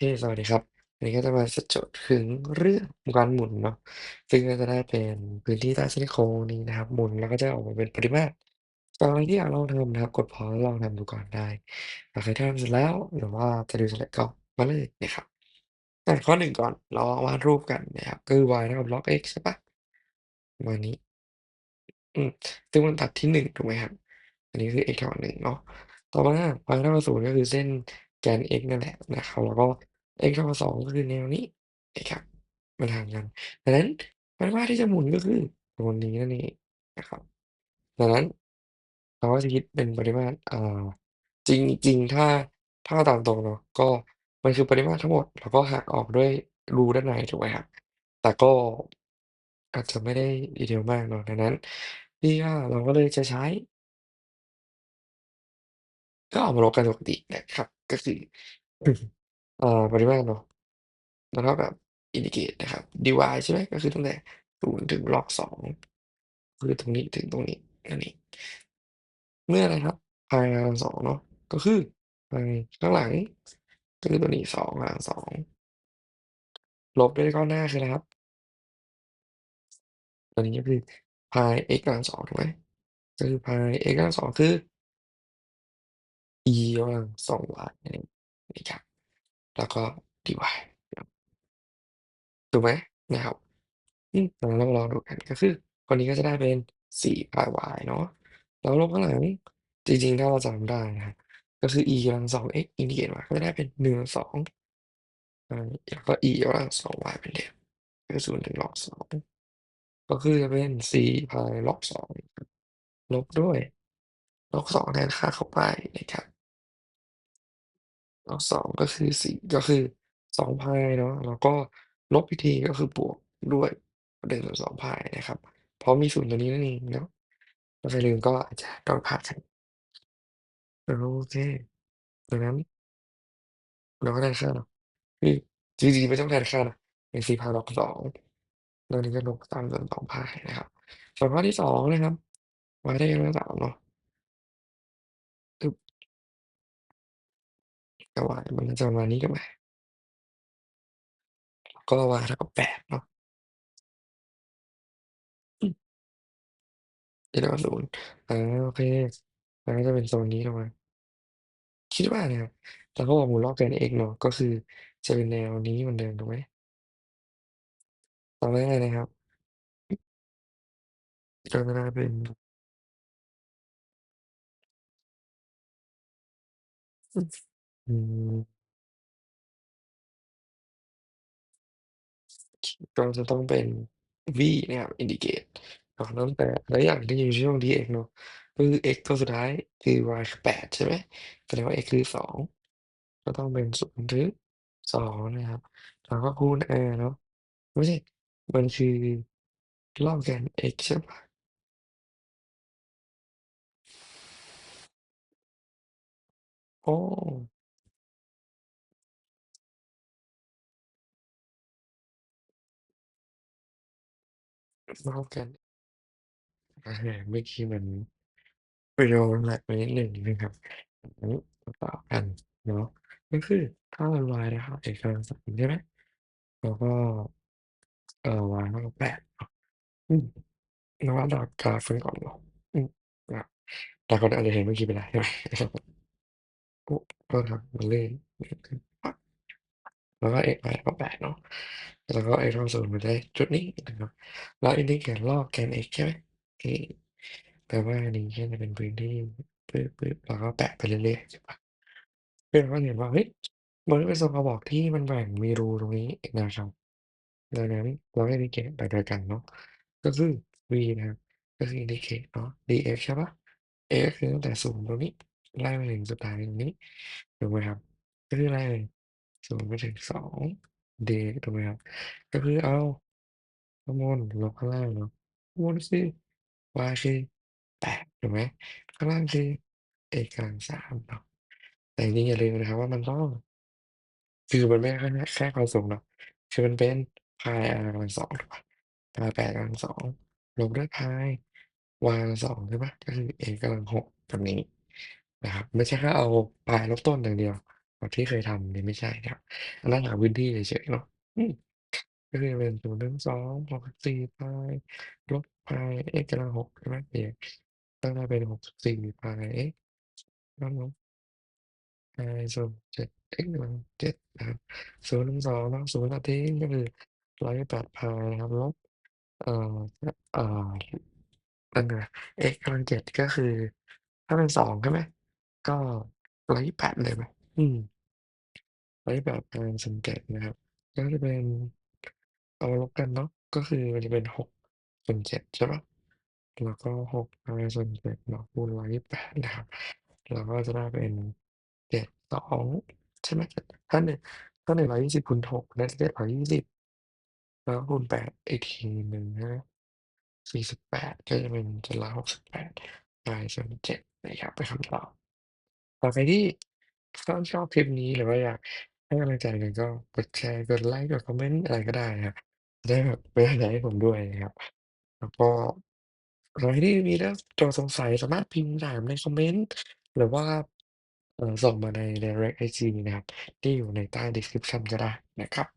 เค สวัสดีครับ วันนี้ก็จะมาสโจทย์ถึงเรื่องการหมุนเนาะ ซึ่งก็จะได้เป็นพื้นที่ใต้ซี่โครงนี้นะครับ หมุนแล้วก็จะออกมาเป็นปริมาตรสำหรับใครที่อยากลองทำนะครับ กด pause แล้วลองทำดูก่อนได้ หากใครที่ทำเสร็จแล้ว หรือว่าจะดูเสร็จแล้วก็มาเลยนะครับ อ่า ข้อหนึ่งก่อน เราวาดรูปกันนะครับ ก็คือ y เท่ากับ log x ใช่เปล่า ประมาณนี้ อืม ซึ่งมันตัดที่ 1 ถูกไหมครับ อันนี้คือ x เท่ากับ 1 เนาะ ต่อมา y เท่ากับ 0 ก็คือเส้น แกน x นั่นแหละนะครับ แล้วก็ x เท่ากับ 2 ก็คือแนวนี้นะครับ มันห่างกัน ดังนั้นปริมาตรที่จะหมุนก็คือตรงนี้นั่นเองนะครับ ดังนั้น เราก็จะคิดเป็นปริมาตร อ่า จริง ๆ ถ้า ถ้าเอาตามตรงเนาะ ก็มันคือปริมาตรทั้งหมด แล้วก็หักออกด้วยรูด้านใน ถูกไหมครับ แต่ก็ อาจจะไม่ได้ detail มากเนาะ ดังนั้น นี่ก็ เราก็เลยจะใช้ ก็เอามาลบกันปกตินะครับ ก็คืออืมอ่าปริมาตรเนาะมันเท่ากับอินทิเกตนะครับ dy ใช่ไหม ก็คือตั้งแต่ 0 ถึง log 2 คือตรงนี้ถึงตรงนี้ นั่นเอง เมื่ออะไรครับ pi หาร2เนาะ ก็คือ pi ข้างหลัง ก็คือตัวนี้2หาร2ลบด้วยก้อนหน้าคืออะไรครับ ตัวนี้ก็คือ pi x กำลัง 2 ถูกไหม ก็คือ pi x กำลัง 2 คือ e กำลัง 2y นั่นเองนะครับ แล้วก็ dy ถูกไหม นะครับ อืมเราลองลองดูกัน ก็คือคนนี้ก็จะได้เป็น 4 pi y เนาะ แล้วลบข้างหลัง จริง ๆ ถ้าเราจำได้นะครับ ก็คือ e กำลัง 2x อินทิเกรตมาก็จะได้เป็น 1/2อาแล้วก็ e กำลัง 2y เป็นเดิม ก็คือ0ถึง log 2 ก็คือจะเป็น 4 pi log 2ลบด้วย log 2 แทนค่าเข้าไปนะครับ ลบ2ก็คือ 4 ก็คือ 2 พายเนาะ แล้วก็ลบอีกที ก็คือบวกด้วย 1/2 พายนะครับ เพราะมีศูนย์ตัวนี้นั่นเองเนาะ ถ้าใครลืมก็อาจจะต้องพลาดกัน โอเค ดังนั้น เราก็ได้ค่าเนาะคือ จริง ๆ ไม่ต้องแทนค่านะ เป็น 4 พายลบ2แล้วนี้ก็ลบ 3/2 พายนะครับ ส่วนข้อที่ 2 นะครับ y ได้กำลัง3เนาะ ก็ y มันจะประมาณนี้ถูกไหมก็ y เท่ากับ 8 เนาะ อืม a เท่ากับ0อา โอเค มันก็จะเป็นโซนนี้ถูกไหม คิดว่านะครับ แต่เขาบอกหมุนรอบแกน x เนาะ ก็คือจะเป็นแนวนี้เหมือนเดิม ถูกไหม ตอนแรกนะครับก็จะได้เป็น อืม ก็จะต้องเป็น v นะครับ indicate อ๋อ ตั้งแต่ แล้วอย่างที่อยู่ช่วง dx เนาะ ก็คือ x ตัวสุดท้าย คือ y คือ 8 ใช่ไหม แสดงว่า x คือ 2 ก็ต้องเป็น0ถึง2นะครับ แล้วก็คูณ r เนาะ ไม่ใช่ มันคือรอบแกน x ใช่เปล่าอ้ รอบแกนอาเมื่อกี้มันไปโดนแหลกไปนิดหนึ่งนะครับงั้นมาต่อกันเนาะก็คือถ้ามัน y นะครับเอกกำลังสามใช่ไหมแล้วก็ เอ่อ y เท่ากับ8เนาะอืมเราวาดดอกกราฟกันก่อนเนาะอืมครับหลายคนอาจจะเห็นเมื่อกี้ไปแล้วใช่ไหม โอ้โทษครับมันลื่นลื่นขึ้นปั๊บ แล้วก็ x y เท่ากับ8เนาะแล้วก็ x เท่ากับ0มาได้จุดนี้นะครับแล้วอินทิเกรตรอบแกน x ใช่ไหมแปลว่าอันนี้ก็จะเป็นพื้นที่ปึ๊บๆแล้วก็แปะไปเรื่อยๆใช่ปล่าเพื่อนก็เห็นว่าเฮ้ยมันเป็นทรงกระบอกที่มันแหว่งมีรูตรงนี้นะครับดังนั้นเราก็ indicate ไปด้วยกันเนาะก็คือ v นะครับก็คือ indicate เนาะ dx ใช่ปล่า x ก็คือตั้งแต่0ตรงนี้ไล่ไปถึงสุดท้ายตรงนี้ถูกไหมครับก็คืออะไรเอ่ย 0ไปถึง2 dx ถูกไหมครับ ก็คือเอาข้างบนลบข้างล่างเนาะข้างบนคือ y คือ8ถูกไหมข้างล่างคือ x กำลัง3เนาะแต่จริงอย่าลืมนะครับว่ามันต้องคือมันไม่แค่แค่ความสูงเนาะคือมันเป็น pie r กำลัง2ถูกเปล่า pie 8กำลัง2ลบด้วย pie y กำลัง2ใช่เปล่าก็คือ x กำลัง6แบบนี้นะครับ ไม่ใช่แค่เอา pie ลบต้นอย่างเดียว แบบที่เคยทำเนี่ยไม่ใช่นะครับ อันนั้นหาพื้นที่เฉย ๆ เนาะ อืม ก็คือเป็น0-2 64 พาย ลบ พาย x กำลัง 6 ใช่ไหมเปลี่ยนก็จะเป็น 64 พาย x ลบลบพายส่วน7 x กำลัง 7 นะครับ0-2เนาะ 0 ตัดทิ้ง ก็คือ128พายนะครับ ลบ เอ่อเอ่อนั่นไง x กำลัง 7 ก็คือ ถ้าเป็น 2 ใช่ไหม ก็128เลยไหม อืม128พายส่วน7นะครับ ก็จะเป็น เอามาลบกันเนาะ ก็คือมันจะเป็น 6 ส่วน 7 ใช่เปล่า แล้วก็6พายส่วน 7 เนาะ คูณ 128 นะครับ เราก็จะได้เป็น 72 ใช่ไหม ถ้า 1 ถ้า 120 คูณ6ได้720 แล้วก็คูณ 8 อีกทีหนึ่งใช่ไหม48 ก็จะเป็น 768พายส่วน 7 นะครับ เป็นคำตอบสำหรับ ใครที่ก็ชอบคลิปนี้ หรือว่าอยากให้กำลังใจกัน ก็กดแชร์ กดไลก์ กดคอมเมนต์อะไรก็ได้ครับ จะได้แบบเป็นกำลังใจให้ผมด้วยนะครับ แล้วก็ ใครที่มีเรื่องโจทย์สงสัย สามารถพิมพ์ถามในคอมเมนต์ หรือว่า เอ่อ ส่งมาใน direct ไอจีนะครับ ที่อยู่ในใต้ description ก็ได้นะครับ